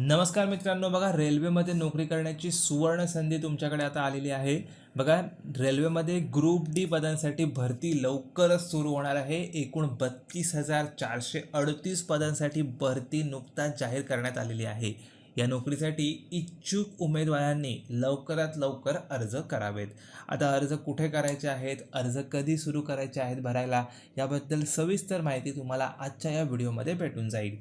नमस्कार मित्रांनो बघा रेल्वेमध्ये नोकरी करण्याची सुवर्ण संधी तुमच्याकडे आता आलेली आहे. बघा रेल्वेमध्ये ग्रुप डी पदांसाठी भरती लवकरच सुरू होणार आहे. एकूण बत्तीस हजार चारशे अडतीस पदांसाठी भरती नुकताच जाहीर करण्यात आलेली आहे. या नोकरीसाठी इच्छुक उमेदवारांनी लवकरात लवकर अर्ज करावेत. आता अर्ज कुठे करायचे आहेत? अर्ज कधी सुरू करायचे आहेत भरायला? याबद्दल सविस्तर माहिती तुम्हाला आजच्या या व्हिडिओमध्ये भेटून जाईल.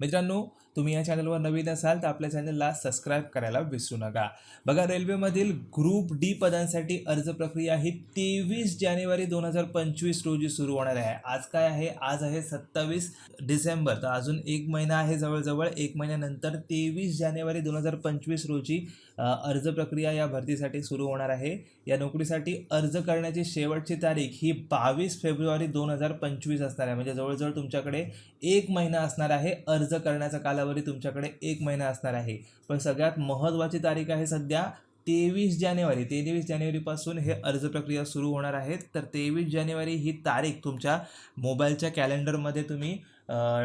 मित्रांनो तुम्ही या चॅनलवर नवीन असाल तर आपल्या चॅनलला सबस्क्राईब करायला विसरू नका. बघा रेल्वेमधील ग्रुप डी पदांसाठी अर्ज प्रक्रिया ही तेवीस जानेवारी दोन हजार पंचवीस रोजी सुरू होणार आहे. आज काय आहे? आज आहे सत्तावीस डिसेंबर. तर अजून एक महिना आहे जवळजवळ. एक महिन्यानंतर तेवीस जानेवारी दोन हजार पंचवीस रोजी अर्ज प्रक्रिया या भरतीसाठी सुरू होणार आहे. या नोकरीसाठी अर्ज करण्याची शेवटची तारीख ही बावीस फेब्रुवारी दोन हजार पंचवीस असणार आहे. म्हणजे जवळजवळ तुमच्याकडे एक महिना असणार आहे अर्ज करण्याचा कालावधी. तुमच्याकडे एक महिना असणार आहे. पण सगळ्यात महत्त्वाची तारीख आहे सध्या तेवीस जानेवारी. तेवीस जानेवारीपासून हे अर्ज प्रक्रिया सुरू होणार आहेत. तर तेवीस जानेवारी ही तारीख तुमच्या मोबाईलच्या कॅलेंडरमध्ये तुम्ही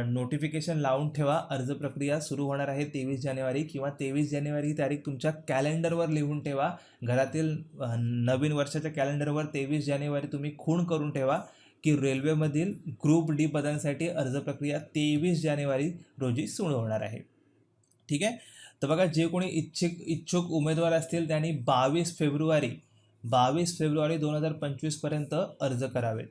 नोटिफिकेशन लावून ठेवा. अर्ज प्रक्रिया सुरू होणार आहे तेवीस जानेवारी किंवा तेवीस जानेवारी ही तारीख तुमच्या कॅलेंडरवर लिहून ठेवा. घरातील नवीन वर्षाच्या कॅलेंडरवर तेवीस जानेवारी तुम्ही खूण करून ठेवा. की रेल्वेमधील ग्रुप डी पदांसाठी अर्ज प्रक्रिया तेवीस जानेवारी रोजी सुरू होणार आहे. ठीक आहे? तर बघा जे कोणी इच्छुक इच्छुक उमेदवार असतील त्यांनी बावीस फेब्रुवारी बावीस फेब्रुवारी दोन हजार पंचवीसपर्यंत अर्ज करावेत.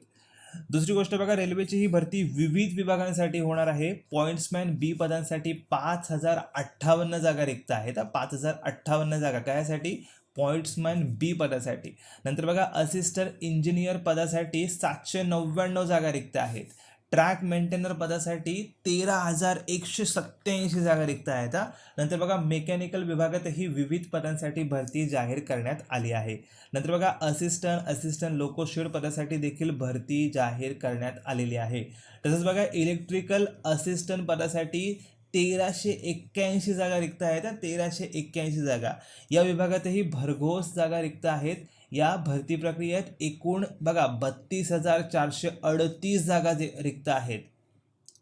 दुसरी गोष्ट बघा रेल्वेची ही भरती विविध विभागांसाठी होणार आहे. पॉईंट्समॅन बी पदांसाठी पाच हजार अठ्ठावन्न जागा रिक्त आहेत. पाच हजार अठ्ठावन्न जागा. कायसाठी पॉईंट्समॅन बी पदासाठी. नंतर बघा असिस्टंट इंजिनियर पदासाठी सातशे नव्याण्णव जागा रिक्त आहेत. ट्रॅक मेंटेनर पदासाठी तेरा हजार एकशे सत्त्याऐंशी जागा रिक्त आहेत नंतर बघा मेकॅनिकल विभागातही विविध पदांसाठी भरती जाहीर करण्यात आली आहे. नंतर बघा असिस्टंट असिस्टंट लोकोशेड पदासाठी देखील भरती जाहीर करण्यात आलेली आहे. तसंच बघा इलेक्ट्रिकल असिस्टंट पदासाठी तेराशे एक्क्याऐंशी जागा रिक्त आहेत. तेराशे एक्क्याऐंशी जागा. या विभागातही भरघोस जागा रिक्त आहेत. या भरती प्रक्रियेत एकूण बघा बत्तीस हजार चारशे अडतीस जागा जे रिक्त आहेत.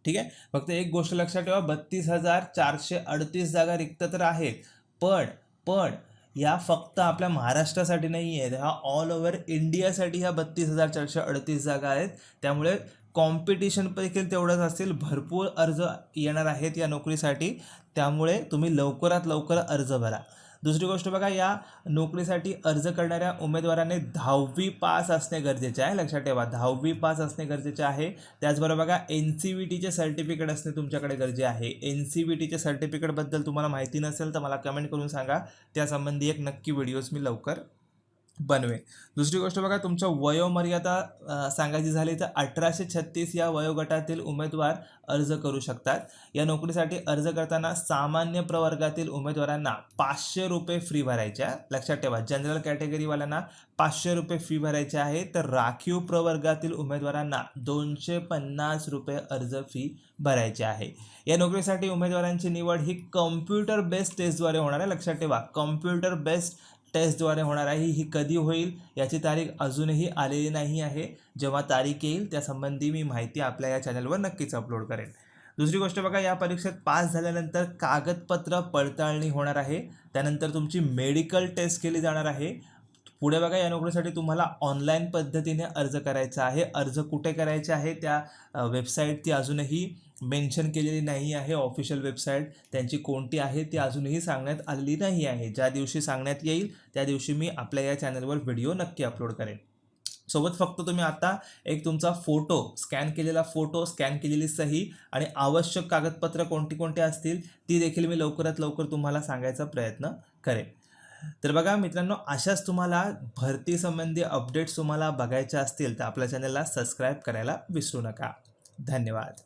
ठीक आहे? फक्त एक गोष्ट लक्षात ठेवा बत्तीस हजार चारशे अडतीस जागा रिक्त तर आहेत. पण पण या फक्त आपल्या महाराष्ट्रासाठी नाही आहेत ह्या ऑल ओव्हर इंडियासाठी ह्या बत्तीस हजार चारशे अडतीस जागा आहेत. त्यामुळे कॉम्पिटिशन देखील तेवढंच असेल भरपूर अर्ज येणार आहेत या नोकरीसाठी. त्यामुळे तुम्ही लवकरात लवकर अर्ज भरा. दुसरी गोष्ट बघा या नोकरीसाठी अर्ज करणाऱ्या उमेदवाराने दहावी पास असणे गरजेचे आहे. लक्षात ठेवा दहावी पास असणे गरजेचे आहे. त्याचबरोबर बघा एन सी व्ही टीचे सर्टिफिकेट असणे तुमच्याकडे गरजे आहे. एन सी व्ही टीचे सर्टिफिकेटबद्दल तुम्हाला माहिती नसेल तर मला कमेंट करून सांगा. त्यासंबंधी एक नक्की व्हिडिओज मी लवकर बनवेन दुसरी गोष्ट बघा तुमच्या वयोमर्यादा सांगायची झाली तर अठराशे छत्तीस या वयोगटातील उमेदवार अर्ज करू शकतात. या नोकरीसाठी अर्ज करताना सामान्य प्रवर्गातील उमेदवारांना पाचशे रुपये फ्री भरायच्या लक्षात ठेवा जनरल कॅटेगरीवाल्यांना पाचशे रुपये फी भरायची आहे. तर राखीव प्रवर्गातील उमेदवारांना दोनशे पन्नास रुपये अर्ज फी भरायची आहे. या नोकरीसाठी उमेदवारांची निवड ही कम्प्युटर बेस्ड टेस्टद्वारे होणार आहे. लक्षात ठेवा कम्प्युटर बेस्ड टेस्टद्वारे होणार आहे. ही कधी होईल याची तारीख अजूनही आलेली नाही आहे. जेव्हा तारीख येईल त्यासंबंधी मी माहिती आपल्या या चॅनलवर नक्कीच अपलोड करेन. दुसरी गोष्ट बघा या परीक्षेत पास झाल्यानंतर कागदपत्र पडताळणी होणार आहे. त्यानंतर तुमची मेडिकल टेस्ट केली जाणार आहे. पुढे बघा या नोकरीसाठी तुम्हाला ऑनलाईन पद्धतीने अर्ज करायचा आहे. अर्ज कुठे करायचे आहे त्या वेबसाईट ती अजूनही मेन्शन केलेली नाही आहे ऑफिशियल वेबसाईट. त्यांची कोणती आहे ती अजूनही सांगण्यात आलेली नाही आहे. ज्या दिवशी सांगण्यात येईल त्या दिवशी मी आपल्या या चॅनलवर व्हिडिओ नक्की अपलोड करेन. सोबत फक्त तुम्ही आता एक तुमचा फोटो स्कॅन केलेला फोटो स्कॅन केलेली सही आणि आवश्यक कागदपत्र कोणती कोणती असतील ती देखील मी लवकरात लवकर तुम्हाला सांगायचा प्रयत्न करेन. तर बघा मित्रांनो अशाच तुम्हाला भरतीसंबंधी अपडेट्स तुम्हाला बघायच्या असतील तर आपल्या चॅनलला सबस्क्राईब करायला विसरू नका. धन्यवाद.